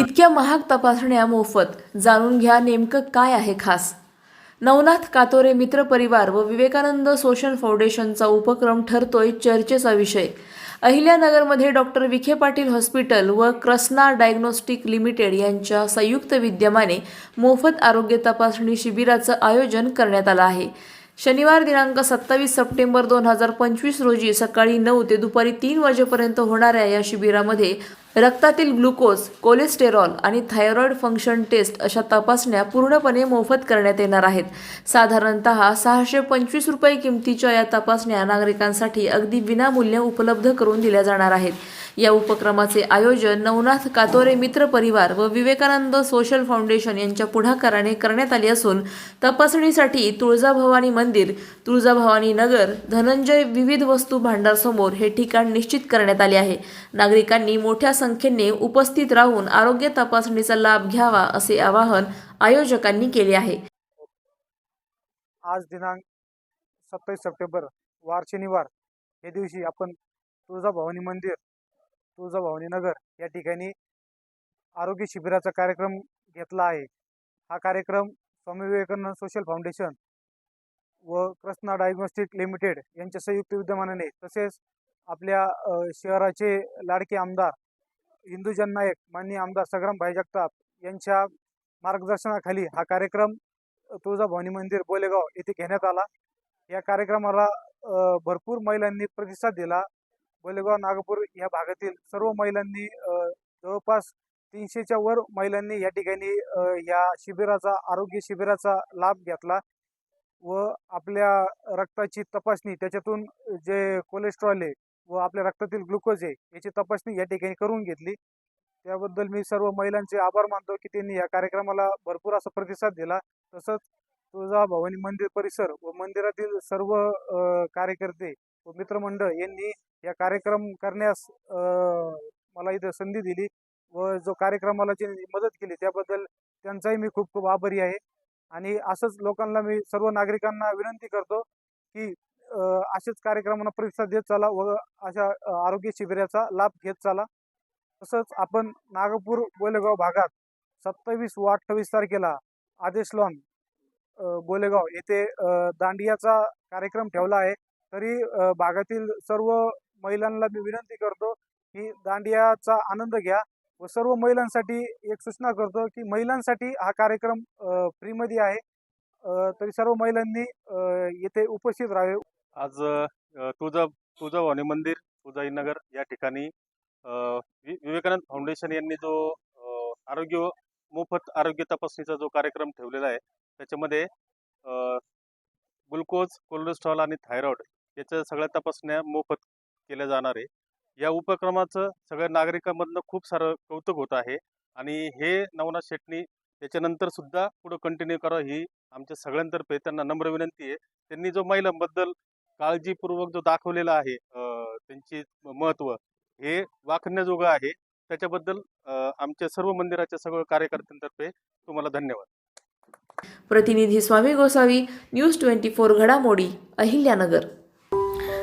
इतक्या महाग तपासण्या मोफत जाणून घ्या नेमकं काय आहे खास. नवनाथ कातोरे मित्र परिवार व विवेकानंद सोशल फाउंडेशनचा उपक्रम ठरतोय चर्चेचा विषय. अहिल्यानगरमध्ये डॉक्टर विखे पाटील हॉस्पिटल व क्रस्ना डायग्नोस्टिक लिमिटेड यांच्या संयुक्त विद्यमाने मोफत आरोग्य तपासणी शिबिराचं आयोजन करण्यात आलं आहे. शनिवार दिनांक सत्तावीस सप्टेंबर दोन हजार पंचवीस रोजी सकाळी नऊ ते दुपारी तीन वाजेपर्यंत होणाऱ्या या शिबिरामध्ये रक्तातील ग्लुकोज कोलेस्टेरॉल आणि थायरॉईड फंक्शन टेस्ट अशा तपासण्या पूर्णपणे मोफत करण्यात येणार आहेत. साधारणत सहाशे पंचवीस रुपये किमतीच्या या तपासण्या नागरिकांसाठी अगदी विनामूल्य उपलब्ध करून दिल्या जाणार आहेत. या उपक्रमाचे आयोजन नवनाथ कातोरे मित्र परिवार व विवेकानंद सोशल फाउंडेशन यांच्या पुढाकाराने करण्यात आले असून तपासणीसाठी तुळजाभवानी मंदिर तुळजाभवानी नगर धनंजय विविध वस्तू भांडार समोर हे ठिकाण निश्चित करण्यात आले आहे. नागरिकांनी मोठ्या संख्येने उपस्थित राहून आरोग्य तपासणीचा लाभ घ्यावा असे आवाहन आयोजकांनी केले आहे. आज दिनांक सत्तावीस सप्टेंबर वार शनिवार. या दिवशी आपण तुळजाभवानी मंदिर तुळजाभवानी नगर या ठिकाणी आरोग्य शिबिराचा कार्यक्रम घेतला आहे. हा कार्यक्रम स्वामी विवेकानंद सोशल फाउंडेशन व कृष्णा डायग्नोस्टिक लिमिटेड यांच्या संयुक्त विद्यमानाने तसेच आपल्या शहराचे लाडके आमदार हिंदूजन नायक माननीय आमदार संग्राम भाई जगताप यांच्या मार्गदर्शनाखाली हा कार्यक्रम तुळजाभवानी मंदिर बोलेगाव येथे घेण्यात आला. या कार्यक्रमाला भरपूर महिलांनी प्रतिसाद दिला. बोलेगाव नागपूर या भागातील सर्व महिलांनी जवळपास तीनशेच्या वर महिलांनी या ठिकाणी या शिबिराचा आरोग्य शिबिराचा लाभ घेतला व आपल्या रक्ताची तपासणी त्याच्यातून जे कोलेस्ट्रॉल आहे व आपल्या रक्तातील ग्लुकोज आहे याची तपासणी या ठिकाणी करून घेतली. त्याबद्दल मी सर्व महिलांचे आभार मानतो की त्यांनी या कार्यक्रमाला भरपूर असा प्रतिसाद दिला. तसंच तुळजाभवानी मंदिर परिसर व मंदिरातील सर्व कार्यकर्ते व मित्रमंडळ यांनी या कार्यक्रम करण्यास मला इथं संधी दिली व जो कार्यक्रमाला जी मदत केली त्याबद्दल त्यांचाही मी खूप खूप आभारी आहे. आणि असंच लोकांना मी सर्व नागरिकांना विनंती करतो की असेच कार्यक्रमांना प्रतिसाद देत चाला व अशा आरोग्य शिबिराचा लाभ घेत चाला. तसंच आपण नागपूर बोलेगाव भागात सत्तावीस व अठ्ठावीस तारखेला आदेश लॉन बोलेगाव येथे दांडियाचा कार्यक्रम ठेवला आहे. तरी भागातील सर्व महिलांना मी विनंती करतो की दांडियाचा आनंद घ्या व सर्व महिलांसाठी एक सूचना करतो की महिलांसाठी हा कार्यक्रम फ्रीमध्ये आहे. तरी सर्व महिलांनी येथे उपस्थित राहावे. आज तुळजा तुळजाभवानी मंदिर तुळजाईनगर या ठिकाणी वि विवेकानंद फाउंडेशन यांनी जो आरोग्य मोफत आरोग्य तपासणीचा जो कार्यक्रम ठेवलेला आहे त्याच्यामध्ये ग्लुकोज कोलेस्ट्रॉल आणि थायरॉइड याच्या सगळ्या तपासण्या मोफत केल्या जाणार आहे. या उपक्रमाचं सगळ्या नागरिकांमधनं खूप सारं कौतुक होत आहे आणि हे नवनाथ शेटणी त्याच्यानंतर सुद्धा पुढं कंटिन्यू करावं ही आमच्या सगळ्यांतर्फे त्यांना नम्र विनंती आहे. त्यांनी जो महिलांबद्दल काळजीपूर्वक जो दाखवलेला आहे त्यांचे त्यांची महत्त्व हे वाखण्याजोगं आहे. त्याच्याबद्दल आमच्या सर्व मंदिराच्या सर्व कार्यकर्त्यांतर्फे तुम्हाला धन्यवाद. प्रतिनिधी Swami Gosavi news twenty four घडामोडी अहिल्यानगर.